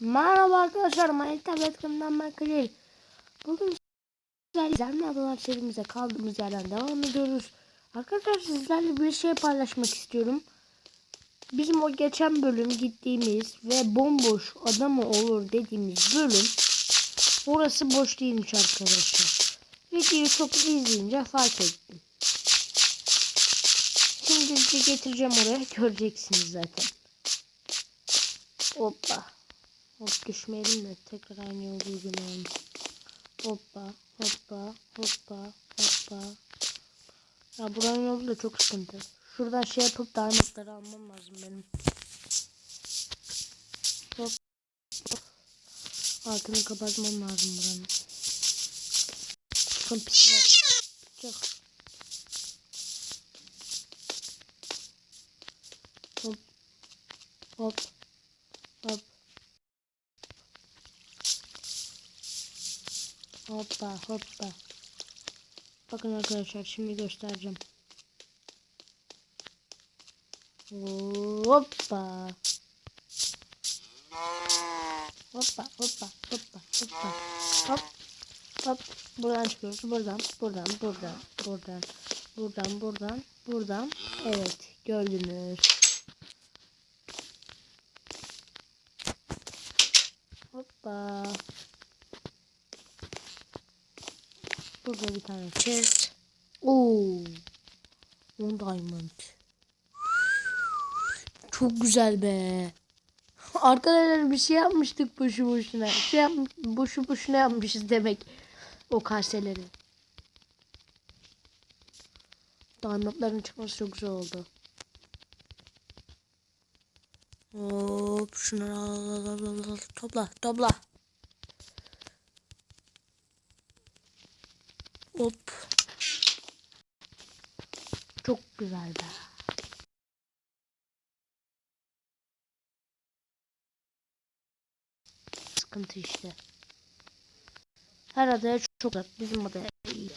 Merhaba arkadaşlar, Manita Betkin'den ben Kadir. Bugün sizlerle Adalar serimize kaldığımız yerden devam ediyoruz. Arkadaşlar sizlerle bir şey paylaşmak istiyorum. Bizim o geçen bölüm gittiğimiz ve bomboş ada mı olur dediğimiz bölüm orası boş değilmiş arkadaşlar. Videoyu çok izleyince fark ettim. Şimdi sizi getireceğim oraya göreceksiniz zaten. Hoppa. Hop düşmeyelim de tekrar aynı yolu uygulamayalım. Hoppa hoppa hoppa hoppa. Ya buranın yolu da çok sıkıntı. Şuradan şey yapıp diamondları almam lazım benim. Hop. Altını kapatmam lazım buranın. Bakın pisler. Çok. Hop. Hop. Hoppa hoppa. Bakın arkadaşlar şimdi göstereceğim. Hoppa. Hoppa hoppa hoppa hoppa. Hop. Hop. Buradan çıkıyoruz. Buradan, buradan, buradan, buradan, buradan, buradan, buradan. Evet, gördünüz. Hoppa. Burada bir tane chest. Oo. 10 diamond. Çok güzel be. Arkadaşlar bir şey yapmıştık boşu boşuna. Şey yap boşu boşuna yapmışız demek. O kaseleri. Diamondların çıkması çok güzel oldu. Hop şunları al, al, al, al, al. topla topla. Hop. Çok güzel be. Sıkıntı işte. Her adaya çok, çok uzak. Bizim adaya iyi.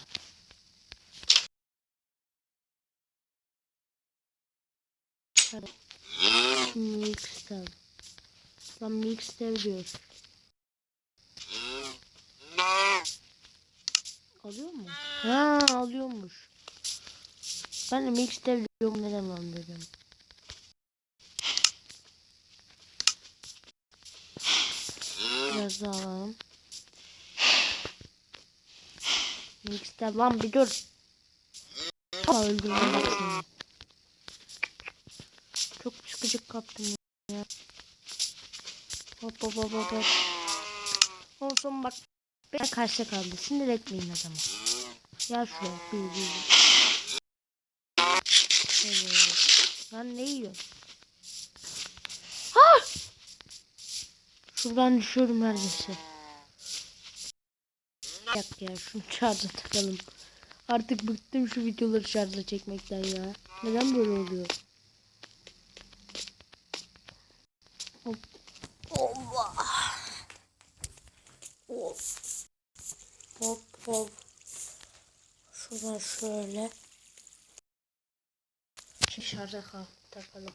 Hadi. Mixtail. Lan mixtail Alıyor mu? Ha alıyormuş. Ben de mixtail diyorum neden lan dedim. Biraz daha alalım. Mixtail lan bir dur. Aa, öldürmemek seni. Çok sıkıcık kaptım ya. Hop hop hop hop. Olsun bak. Ben karşı kaldı. Sinir etmeyin adamı. Ya şuraya. Bir bir bir. Lan ne yiyor? Ha! Şuradan düşüyorum neredeyse. Yak ya şunu şarja takalım. Artık bıktım şu videoları şarja çekmekten ya. Neden böyle oluyor? Hop. Allah. Hop. Hop. Şuradan şöyle. Şu kal takalım.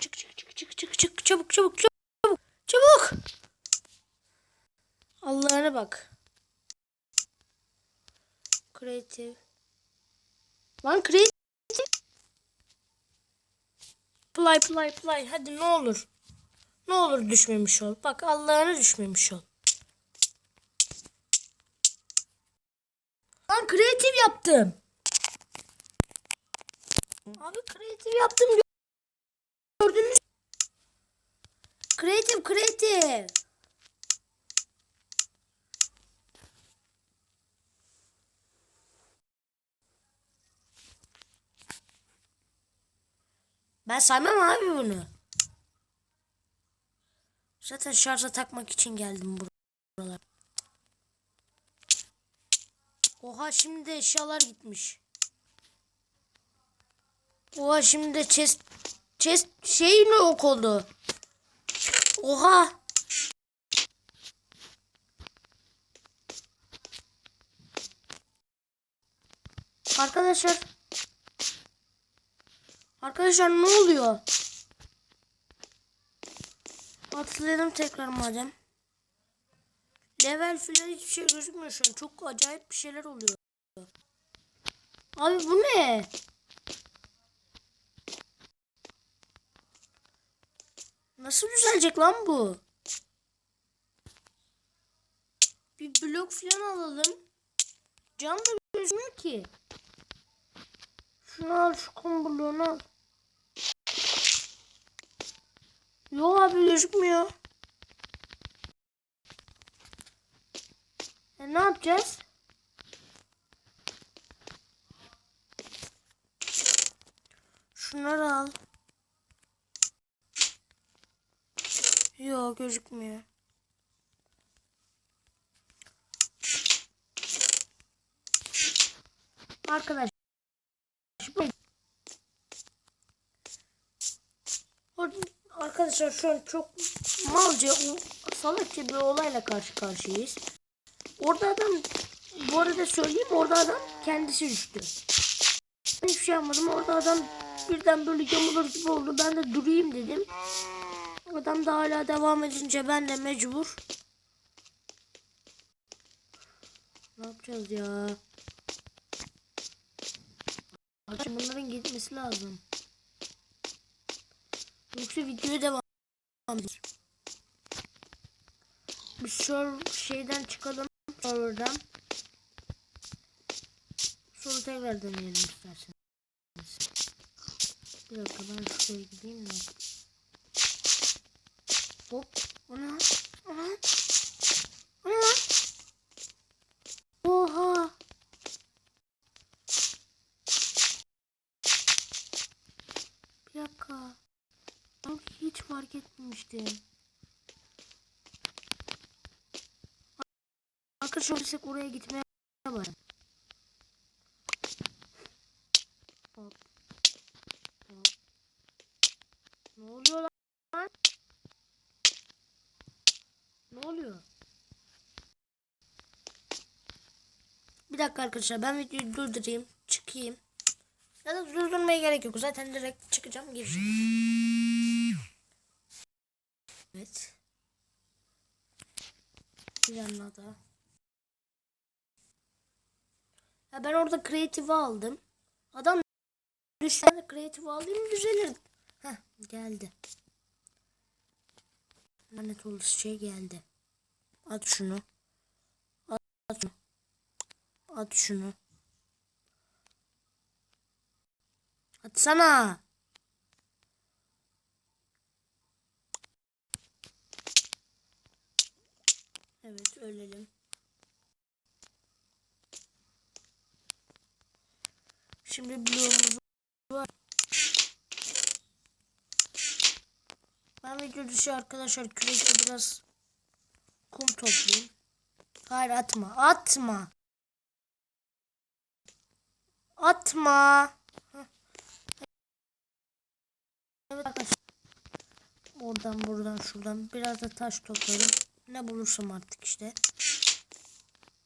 Çık çık çık çık çık çık çabuk çabuk çabuk çabuk. Allah'ına bak. Creative. Lan creative. Play play play. Hadi ne olur. Ne olur düşmemiş ol. Bak Allah'ına düşmemiş ol. Lan kreatif yaptım. Abi kreatif yaptım. Gördünüz. Kreatif kreatif. Ben saymam abi bunu. Zaten şarja takmak için geldim buralar. Oha şimdi de eşyalar gitmiş. Oha şimdi de chest chest şey mi yok oldu? Oha. Arkadaşlar Arkadaşlar ne oluyor? Atlayalım tekrar madem. Level filan hiçbir şey gözükmüyor şu an. Çok acayip bir şeyler oluyor. Abi bu ne? Nasıl düzelecek lan bu? Bir blok filan alalım. Cam da gözükmüyor ki. Şunu al şu kumbuluğunu al. Yo abi gözükmüyor. E ne yapacağız? Şunları al. Yo gözükmüyor. Arkadaş. bu- Or- Arkadaşlar şu an çok malca, salakça bir olayla karşı karşıyayız. Orada adam, bu arada söyleyeyim orada adam kendisi düştü. Ben hiçbir şey yapmadım. Orada adam birden böyle yamulur gibi oldu. Ben de durayım dedim. Adam da hala devam edince ben de mecbur. Ne yapacağız ya? Bunların gitmesi lazım. Yoksa videoya devam edelim. Biz şu şeyden çıkalım. Oradan. Sonra tekrar deneyelim isterseniz. Bir dakika ben şuraya gideyim de. Hop. O ne? lan? O ne? lan? O ne lan? Oha. Bir dakika. Ben hiç fark etmemiştim. Arkadaşlar isek oraya gitmeye var. Hop. Hop. Ne oluyor lan? Ne oluyor? Bir dakika arkadaşlar ben videoyu durdurayım. Çıkayım. Ya da durdurmaya gerek yok. Zaten direkt çıkacağım gireceğim. Evet. Bir yanına da. Ya ben orada kreatifi aldım. Adam de kreatifi alayım düzelir. Heh geldi. Lanet olası şey geldi. At şunu. At, at şunu. At şunu. Atsana. Evet ölelim. Şimdi bloğumuzu var. Ben video dışı arkadaşlar kürekle biraz kum toplayayım. Hayır atma. Atma. Atma. Evet arkadaşlar. Oradan buradan şuradan biraz da taş topladım. Ne bulursam artık işte.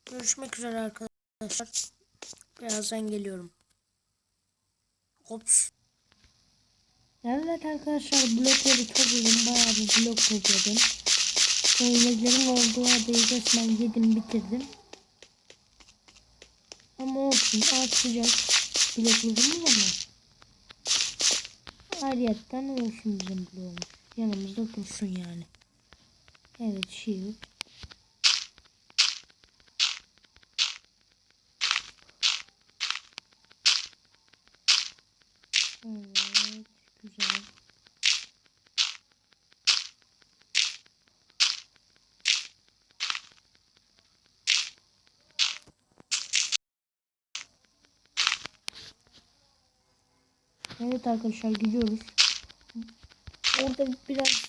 Görüşmek üzere arkadaşlar. Birazdan geliyorum. Hops. Evet arkadaşlar blokları topladım. Bayağı bir blok topladım. Öğlelerin olduğu adayı resmen yedim bitirdim. Ama olsun artacak bloklarımız ama. Ariyetten olsun bizim bloğumuz. Yanımızda dursun yani. Evet shield. Evet güzel. Evet arkadaşlar gidiyoruz. Orada biraz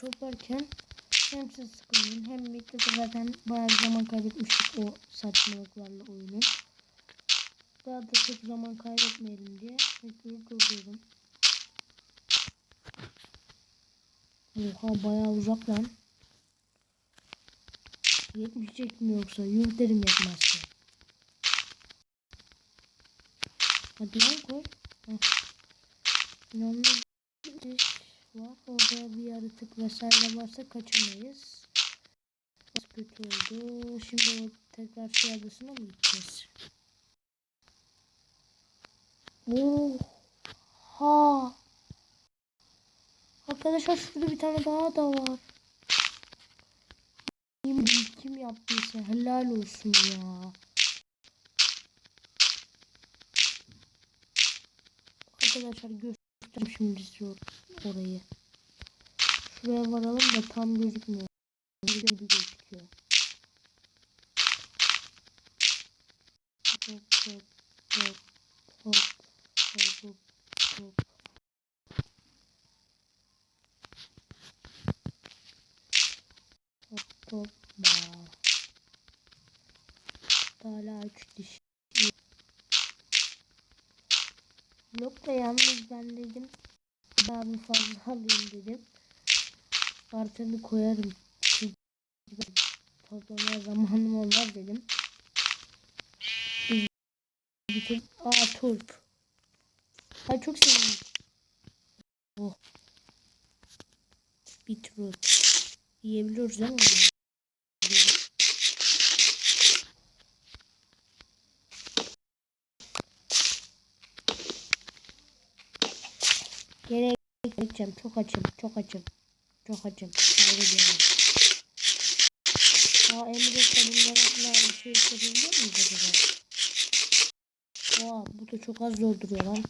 toplarken hem siz sıkılmayın hem birlikte zaten bayağı zaman kaybetmiştik o saçmalıklarla oyunu. Daha da çok zaman kaybetmeyelim diye videoyu durduruyorum. Oha bayağı uzak lan. Yetmeyecek mi yoksa? Yuh derim yetmezse. Hadi lan koy. Heh. İş var. Orada bir yaratık vesaire varsa kaçamayız. Biraz kötü oldu. Şimdi tekrar şey adasına mı gideceğiz? Oha. Arkadaşlar şurada bir tane daha da var. Kim, kim yaptıysa helal olsun ya. Arkadaşlar göstereyim şimdi size orayı. Şuraya varalım da tam gözükmüyor. Gibi gözüküyor. Hop hop hop hop hop hop hop. Hop. Hala üç diş. Blok da yalnız ben dedim. Daha bir fazla alayım dedim. Artanı koyarım. Ben Toplamaya zamanım olmaz dedim. Bitir. Aa turp. Ay çok sevindim. Oh. Beetroot. Yiyebiliyoruz değil mi? Gideceğim. Çok açım. Çok açım. Çok açım. Kaybediyorum. Aa Emre'de bunlarla bir şey yapabiliyor muyuz acaba? Aa bu da çok az dolduruyor lan.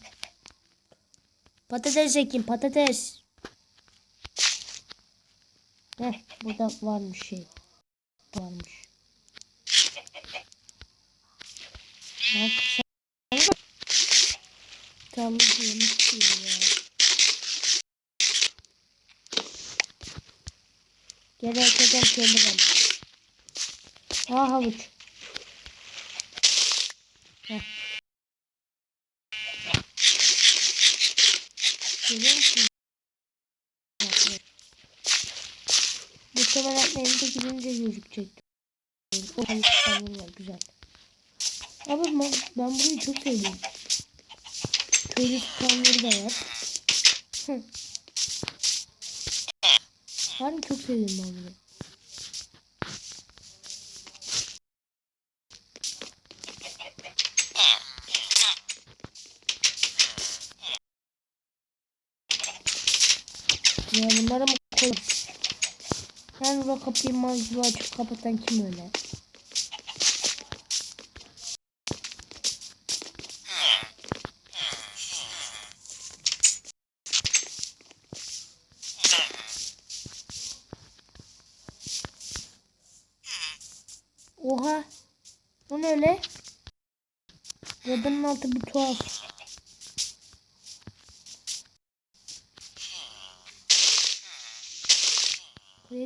Patates ekeyim patates. Heh burada varmış şey. Varmış. Bak sen Tam yemek yiyor ya. Gerek eden kendi bana. Aa havuç. Heh. Görüyor musun? Muhtemelen elimde gidince gözükecek. O havuç sanırım var güzel. Abi ben, ben burayı çok sevdim. Köylü spamları da var. Harbi çok sevdim ben bunu. Ya bunlara mı koy? Ben burada kapıyı mazlı açıp kapatan kim öyle? Oha. Bu ne öyle? Yadanın altı bir tuhaf.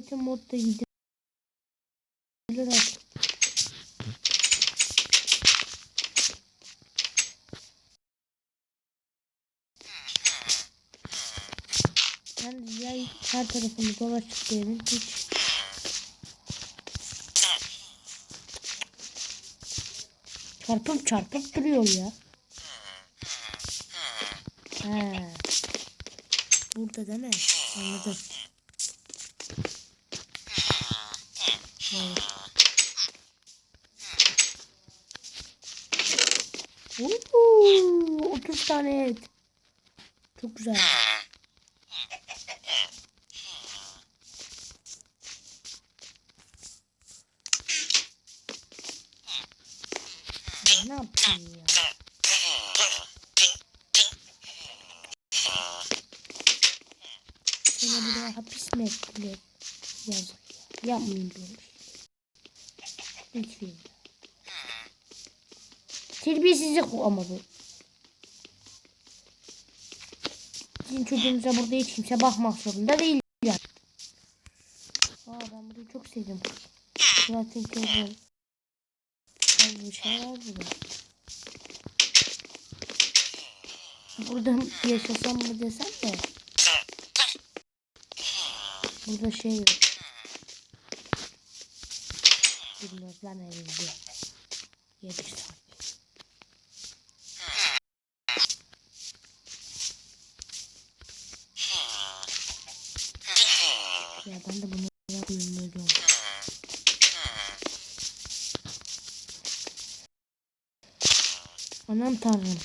Creative modda gidilir artık. Ben ya her tarafını dolaştık evin hiç çarpıp çarpıp duruyor ya. He. Burada değil mi? Anladım. Evet. Uuu, 30 tane et. Çok güzel. Ne yapayım ya? Seni buraya hapis mi ettiler? Yazık ya. Yapmayın böyle şey. Lütfen. Terbiyesizlik bu ama bu. Sizin çocuğunuza burada hiç kimse bakmak zorunda değil yani. Aa ben burayı çok sevdim. Zaten. Az bir şey var burada. Burada yaşasam mı desem de. Burada şey yok. Bilmiyoruz lan evimizde. Yedik sanki. Ya ben de bunu bilmiyordum. Anam tanrım.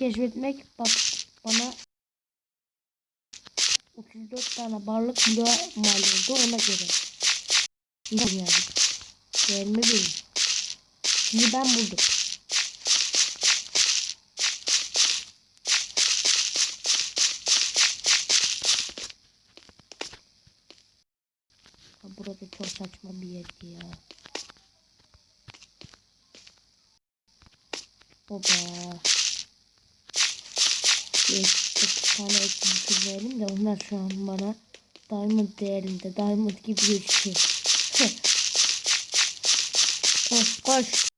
Keşfetmek bak bana 34 tane barlık bloğa mal oldu ona göre. Yani. Gelme benim. Şimdi ben buldum. Burada çok saçma bir yerdi ya. Oba. Bir tane ekmek verelim de onlar şu an bana diamond değerinde. Diamond gibi gözüküyor. Heh. koş koş.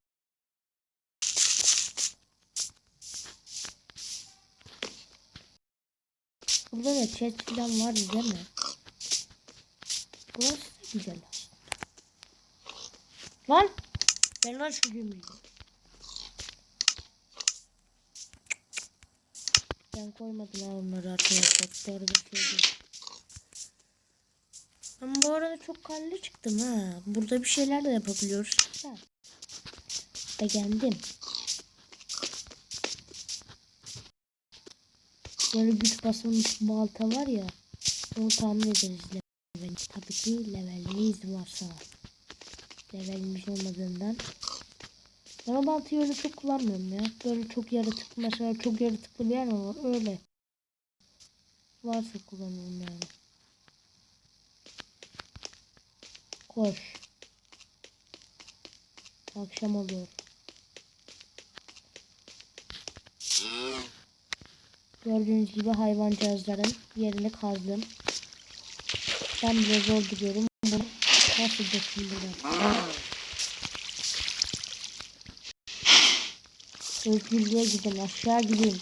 Burada da chest falan var değil mi? Burası da güzel. Lan! Ben lan şu. Ben koymadım onları arkadaşlar. Bu arada şey. Ama bu arada çok kalli çıktım ha. Burada bir şeyler de yapabiliyoruz. Ha. Beğendim. Böyle güç basılmış balta var ya. Onu tahmin ederiz. Tabii ki levelimiz varsa. Levelimiz olmadığından. Ben o baltayı öyle çok kullanmıyorum ya. Böyle çok yaratık mesela çok yaratıklı bir yer mi var? Öyle. Varsa kullanıyorum yani. Koş. Akşam oluyor. Gördüğünüz gibi hayvancağızların yerini kazdım. Ben bile zor gidiyorum. Bunu nasıl geçeyim Özgürlüğe gidin aşağı gidin.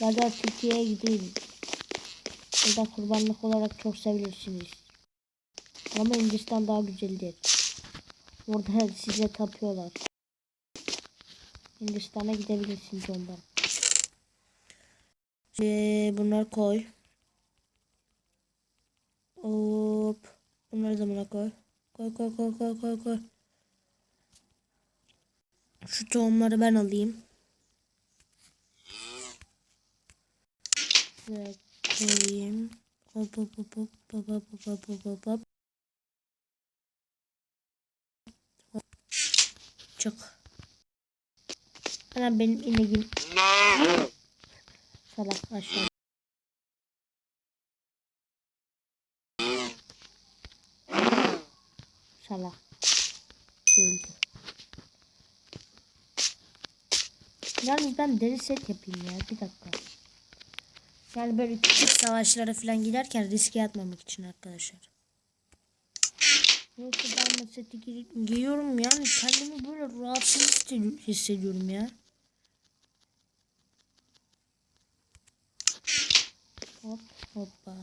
Ya da Türkiye'ye gidin. Burada kurbanlık olarak çok sevilirsiniz. Ama Hindistan daha güzeldir. Orada size tapıyorlar. Hindistan'a gidebilirsiniz ondan. Ee, bunları koy. Hop. Bunları da buna koy. Koy koy koy koy koy koy. Şu tohumları ben alayım. Şuraya koyayım. Hop hop hop hop hop hop hop hop hop hop. Çok. Ana benim ineğim. Salak aşağı. Salak. Yalnız ben deri set yapayım ya. Bir dakika. Yani böyle küçük savaşlara falan giderken riske atmamak için arkadaşlar. Yoksa ben seti gi- giyiyorum yani kendimi böyle rahatsız hissedi- hissediyorum ya. Hop hoppa.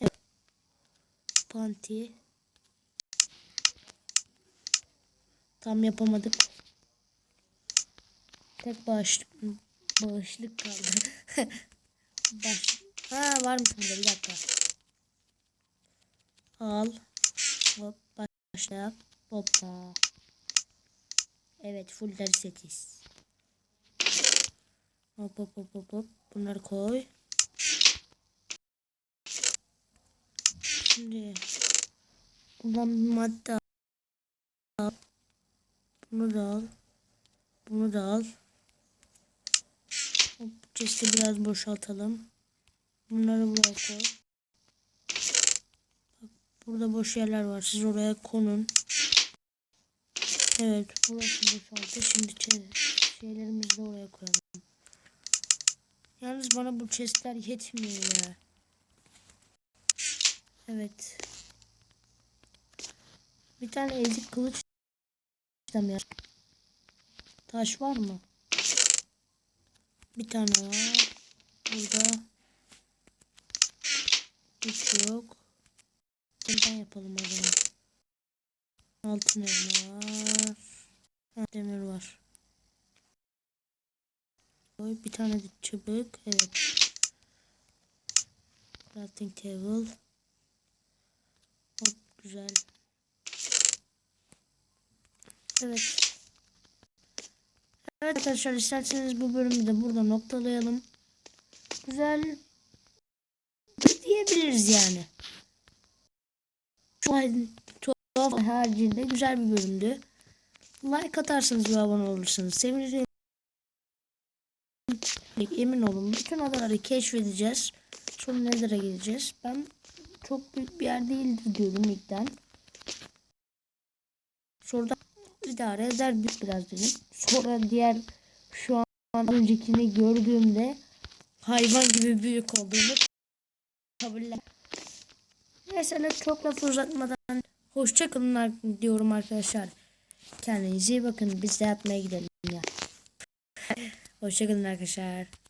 Evet. Tam yapamadık. Tek bağışlık, bağışlık kaldı. Baş... Ha varmış burada bir dakika. Al. Hop başla. Hoppa. Evet full deri 8. Hop hop hop hop hop. Bunları koy. Şimdi al. Bunu da al. Bunu da al. Hop, chest'i biraz boşaltalım. Bunları buraya koy. Bak, burada boş yerler var. Siz oraya konun. Evet burası boşaldı. Şimdi şeylerimizi de oraya koyalım. Yalnız bana bu chestler yetmiyor ya. Evet. Bir tane ezik kılıç istemiyor. Taş var mı? Bir tane var. Burada. Hiç yok. Bundan yapalım o zaman. Altın elma var. Ha, demir var. Koy bir tane de çubuk. Evet. Crafting table. Hop güzel. Evet. Evet arkadaşlar isterseniz bu bölümü de burada noktalayalım. Güzel diyebiliriz yani. Çok tuhaf haricinde güzel bir bölümdü. Like atarsanız ve abone olursanız sevinirim. Emin olun bütün adaları keşfedeceğiz. Sonra nelere gideceğiz. Ben çok büyük bir yer değildir diyordum ilkten. Sonra idare eder bir biraz dedim. Sonra diğer şu an öncekini gördüğümde hayvan gibi büyük olduğunu kabullen. Neyse çok lafı uzatmadan hoşçakalın diyorum arkadaşlar. Kendinize iyi bakın. Biz de yatmaya gidelim ya. Hoşçakalın arkadaşlar.